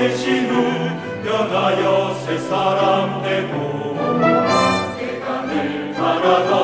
대신을 변하여 새 사람 되고 깨간을 바라다